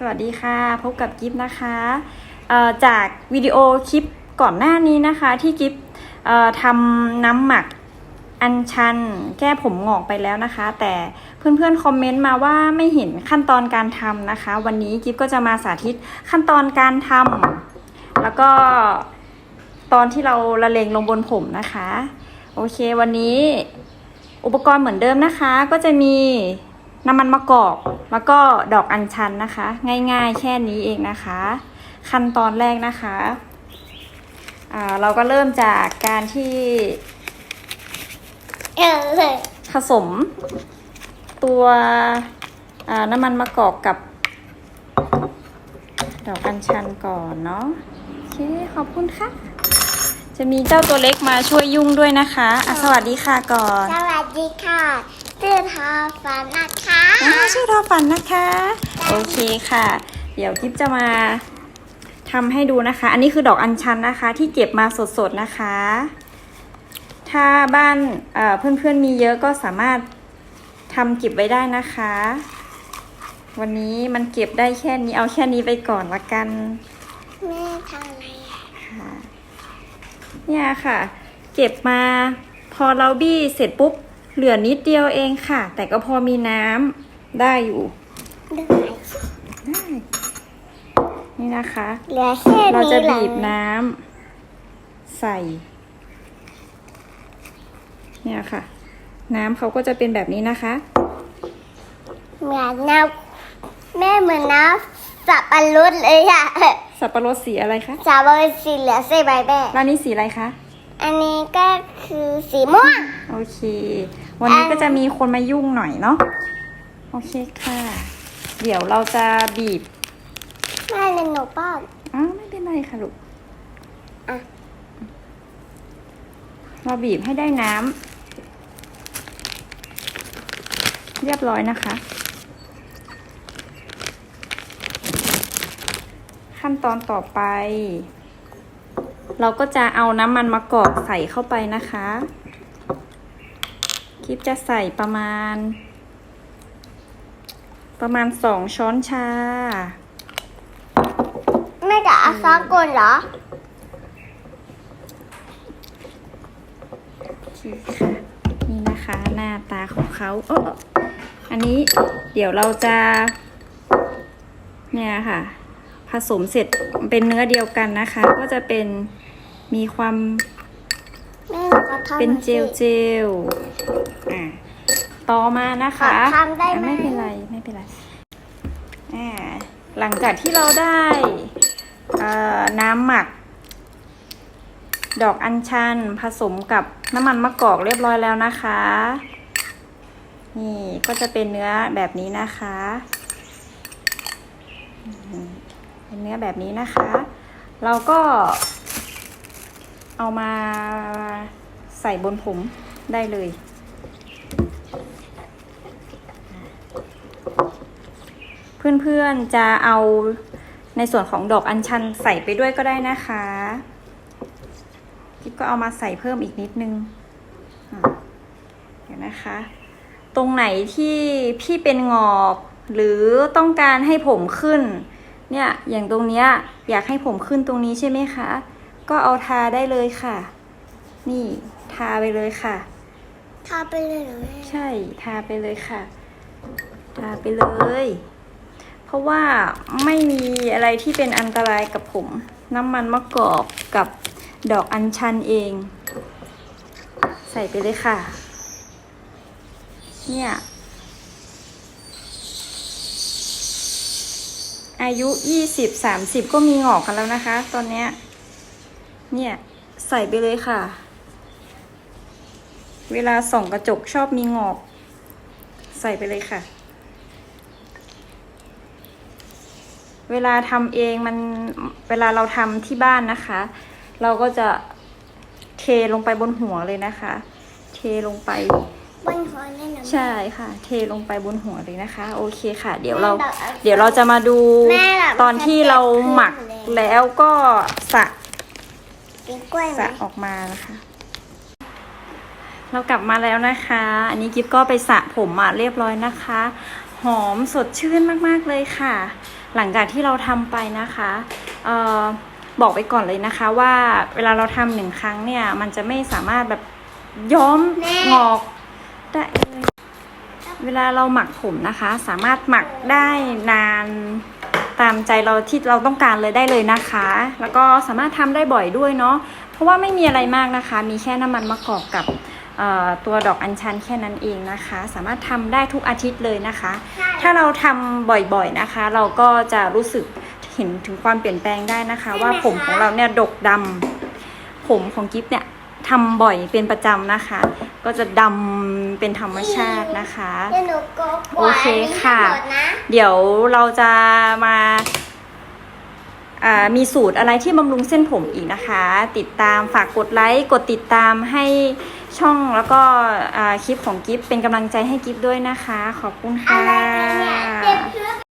สวัสดีค่ะ พบกับกิฟนะคะจากวิดีโอคลิปก่อนหน้านี้นะคะที่กิฟทำน้ำหมักอัญชัน แก้ผมงอกไปแล้วนะคะ แต่เพื่อนๆคอมเมนต์มาว่าไม่เห็นขั้นตอนการทำนะคะ วันนี้กิฟก็จะมาสาธิตขั้นตอนการทำแล้วก็ตอนที่เราละเลงลงบนผมนะคะ โอเควันนี้อุปกรณ์เหมือนเดิมนะคะ ก็จะมี น้ำมันมะกอกแล้วก็ดอกอัญชันนะคะ ง่ายๆแค่นี้เองนะคะ ขั้นตอนแรกนะคะอ่าเราก็เริ่มจากการที่ผสม ตัวน้ำมันมะกอกกับ ดอกอัญชันก่อนเนาะโอเคขอบคุณค่ะ จะมีเจ้าตัวเล็กมาช่วยยุ่งด้วยนะคะะสวัสดีค่ะก่อน สวัสดีค่ะ ชื่อทอฝันนะคะอ่าชื่อทอฝันนะคะ โอเคค่ะ เดี๋ยวกิฟจะมาทำให้ดูนะคะ อันนี้คือดอกอัญชันนะคะ ที่เก็บมาสดๆนะคะ ถ้าบ้านเอ่อเพื่อนๆมีเยอะก็สามารถทำเก็บไว้ได้นะคะ วันนี้มันเก็บได้แค่นี้เอาแค่นี้ไปก่อนละกันแม่ทำอะไรอะค่ะเนี่ยค่ะ เก็บมาพอเราบี้เสร็จปุ๊บ เหลือนิดเดียวเองค่ะ แต่ก็พอมีน้ำได้อยู่ดูไหนได้นี่นะคะ เหลือแค่นี้เราจะหอบีบน้ำใส่ เนี่ยค่ะ น้ำเขาก็จะเป็นแบบนี้นะคะเหมือนน้ำแม่เหมือนน้ำสับปะรดเลยอะสับปะรดสีอะไรคะสับปะรดสีเหลืองใส่ใบแม่ร้านนี้สีอะไรคะอันนี้ก็คือสีม่วง โอเค วันนี้อันก็จะมีคนมายุ่งหน่อยเนาะโอเคค่ะ เดี๋ยวเราจะบีบแม่เลยหนูป้อนอ้าวไม่เป็นไรค่ะลูกอะเราบีบให้ได้น้ำเรียบร้อยนะคะ ขั้นตอนต่อไป เราก็จะเอาน้ำมันมะกอกใส่เข้าไปนะคะ คลิปจะใส่ประมาณ ประมาณสองช้อนชา แม่จะเอาซอสก่อนเหรอโอเคค่ะนี่นะคะหน้าตาของเขาเอออันนี้เดี๋ยวเราจะ เนี่ยค่ะ ผสมเสร็จเป็นเนื้อเดียวกันนะคะ ก็จะเป็นมีความแม่หนูขอ ทำเป็นหอยเจลสิเจลอะต่อมานะคะขอทำได้ไหมอะไม่เป็นไรไม่เป็นไรอ่าหลังจากที่เราได้เอ่อน้ำหมัก ดอกอัญชันผสมกับน้ำมันมะกอกเรียบร้อยแล้วนะคะ นี่ก็จะเป็นเนื้อแบบนี้นะคะอืมเป็นเนื้อแบบนี้นะคะ เราก็เอามา ใส่บนผมได้เลย เพื่อนๆจะเอาในส่วนของดอกอัญชันใส่ไปด้วยก็ได้นะคะกิ๊บก็เอามาใส่เพิ่มอีกนิดนึงเดี๋ยวนะคะ ตรงไหนที่พี่เป็นงอกหรือต้องการให้ผมขึ้น เนี่ยอย่างตรงเนี้ยอยากให้ผมขึ้นตรงนี้ใช่ไหมคะ ก็เอาทาได้เลยค่ะ นี่ ทาไปเลยค่ะ ทาไปเลยเหรอแม่ใช่ทาไปเลยค่ะ ทาไปเลย เพราะว่าไม่มีอะไรที่เป็นอันตรายกับผม น้ำมันมะกอกกับดอกอัญชันเอง ใส่ไปเลยค่ะ เนี่ยอายุยี่สิบสามสิบก็มีงอกกันแล้วนะคะ ตอนเนี้ย เนี่ย ใส่ไปเลยค่ะ เวลาส่องกระจกชอบมีงอก ใส่ไปเลยค่ะ เวลาทำเองมันเวลาเราทำที่บ้านนะคะ เราก็จะเทลงไปบนหัวเลยนะคะ เทลงไปบนหัวแม่หนูใช่ค่ะ เทลงไปบนหัวเลยนะคะ โอเคค่ะ เดี๋ยวเราแม่ดอกอัญชันเดี๋ยวเราจะมาดูแม่ดอกอัญชันตอนที่เราหมักเก็บขึ้นเลยแล้วก็สระเป็นกล้วยไหมสระออกมานะคะ เรากลับมาแล้วนะคะ อันนี้กิฟก็ไปสระผมมาเรียบร้อยนะคะ หอมสดชื่นมากๆเลยค่ะ หลังจากที่เราทำไปนะคะเออบอกไปก่อนเลยนะคะว่าเวลาเราทำหนึ่งครั้งเนี่ย มันจะไม่สามารถแบบย้อมแม่งอกได้เลยเวลาเราหมักผมนะคะ สามารถหมักได้นานตามใจเราที่เราต้องการเลยได้เลยนะคะ แล้วก็สามารถทำได้บ่อยด้วยเนาะเพราะว่าไม่มีอะไรมากนะคะ มีแค่น้ำมันมะกอกกับเอ่อ ตัวดอกอัญชันแค่นั้นเองนะคะ สามารถทำได้ทุกอาทิตย์เลยนะคะ ถ้าเราทำบ่อยๆนะคะ เราก็จะรู้สึกเห็นถึงความเปลี่ยนแปลงได้นะคะ ว่าผมของเราเนี่ยดกดำผมของกิฟเนี่ยทำบ่อยเป็นประจำนะคะ ก็จะดำเป็นธรรมชาตินะคะเดี๋ยวหนูโกกโอเคค่ะหมดนะเดี๋ยวเราจะมาอ่า มีสูตรอะไรที่บำรุงเส้นผมอีกนะคะ ติดตามฝากกดไลค์กดติดตามให้ช่องแล้วก็คลิปของกิฟเป็นกำลังใจให้กิฟด้วยนะคะ ขอบคุณค่ะ